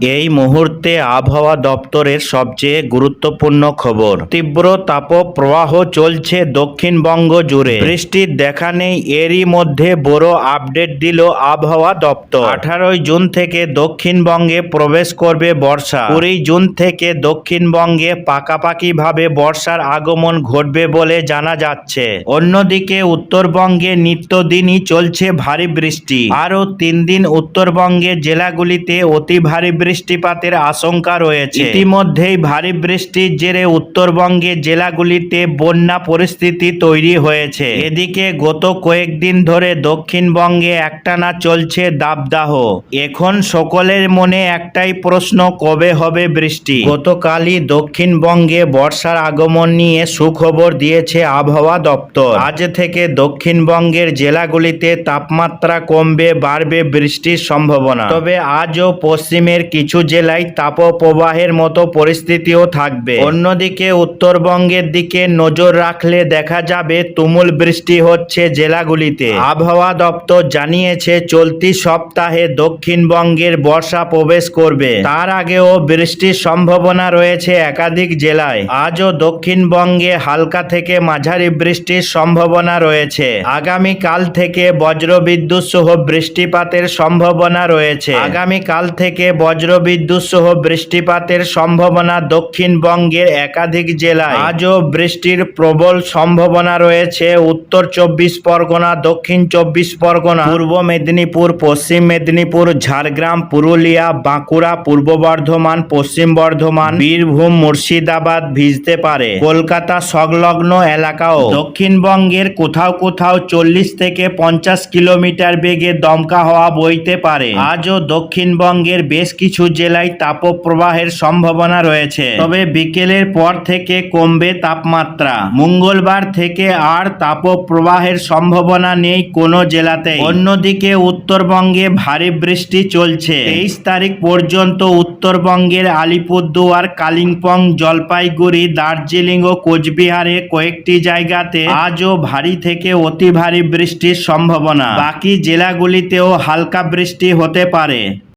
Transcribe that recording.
এই মুহূর্তে আবহাওয়া দপ্তরের সবচেয়ে গুরুত্বপূর্ণ খবর। তীব্র তাপপ্রবাহ চলছে দক্ষিণবঙ্গ জুড়ে। বৃষ্টির দেখা নেই, এরই মধ্যে বড় আপডেট দিল আবহাওয়া দপ্তর। আঠারোই জুন থেকে দক্ষিণবঙ্গে প্রবেশ করবে বর্ষা। কুড়ি জুন থেকে দক্ষিণবঙ্গে পাকাপাকিভাবে বর্ষার আগমন ঘটবে বলে জানা যাচ্ছে। অন্যদিকে উত্তরবঙ্গে নিত্যদিনই চলছে ভারী বৃষ্টি। আরও তিন দিন উত্তরবঙ্গের জেলাগুলিতে অতি ভারী বৃষ্টিপাতের আশঙ্কা রয়েছে। ইতিমধ্যেই ভারী বৃষ্টির জেরে উত্তরবঙ্গে জেলাগুলিতে বন্যা পরিস্থিতি তৈরি হয়েছে। এদিকে গত কয়েকদিন ধরে দক্ষিণবঙ্গে একটানা চলছে দাবদাহ। এখন সকলের মনে একটাই প্রশ্ন, কবে হবে বৃষ্টি? গতকালই দক্ষিণবঙ্গে বর্ষার আগমন নিয়ে সুখবর দিয়েছে আবহাওয়া দপ্তর। আজ থেকে দক্ষিণবঙ্গের জেলাগুলিতে তাপমাত্রা কমবে, বাড়বে বৃষ্টির সম্ভাবনা। তবে আজও পশ্চিমের কিছু জেলায় তাপপ্রবাহের মতো পরিস্থিতিও থাকবে। অন্যদিকে উত্তরবঙ্গের দিকে নজর রাখলে দেখা যাবে তুমুল বৃষ্টি হচ্ছে জেলাগুলিতে। আবহাওয়া দপ্তর জানিয়েছে, চলতি সপ্তাহে দক্ষিণবঙ্গের বর্ষা প্রবেশ করবে। তার আগেও বৃষ্টির সম্ভাবনা রয়েছে একাধিক জেলায়। আজও দক্ষিণবঙ্গে হালকা থেকে মাঝারি বৃষ্টির সম্ভাবনা রয়েছে। আগামী কাল থেকে বজ্রবিদ্যুৎ সহ বৃষ্টিপাতের সম্ভাবনা রয়েছে। আগামী কাল থেকে বজ্রবিদ্যুৎ সহ বৃষ্টিপাতের সম্ভাবনা দক্ষিণবঙ্গের একাধিক জেলায়। আজও বৃষ্টির প্রবল সম্ভাবনা রয়েছে উত্তর চব্বিশ পরগনা, দক্ষিণ চব্বিশ পরগনা, পূর্ব মেদিনীপুর, পশ্চিম মেদিনীপুর, ঝাড়গ্রাম, পুরুলিয়া, বাঁকুড়া, পূর্ব বর্ধমান, পশ্চিম বর্ধমান, বীরভূম, মুর্শিদাবাদ ভিজতে পারে। কলকাতা সংলগ্ন এলাকাও দক্ষিণবঙ্গের কোথাও কোথাও চল্লিশ থেকে পঞ্চাশ কিলোমিটার বেগে দমকা হওয়া বইতে পারে। আজও দক্ষিণবঙ্গের বেশ কিছু জেলায় তাপপ্রবাহের সম্ভাবনা রয়েছে। তবে বিকেলের পর থেকে কমবে তাপমাত্রা। মঙ্গলবার থেকে আর তাপপ্রবাহের সম্ভাবনা নেই কোনো জেলাতে অন্যদিকে উত্তরবঙ্গে ভারী বৃষ্টি চলছে। তেইশ তারিখ পর্যন্ত উত্তরবঙ্গের আলিপুরদুয়ার, কালিম্পং, জলপাইগুড়ি, দার্জিলিং ও কোচবিহারে কয়েকটি জায়গাতে আজও ভারী থেকে অতি ভারী বৃষ্টির সম্ভাবনা। বাকি জেলাগুলিতেও হালকা বৃষ্টি হতে পারে।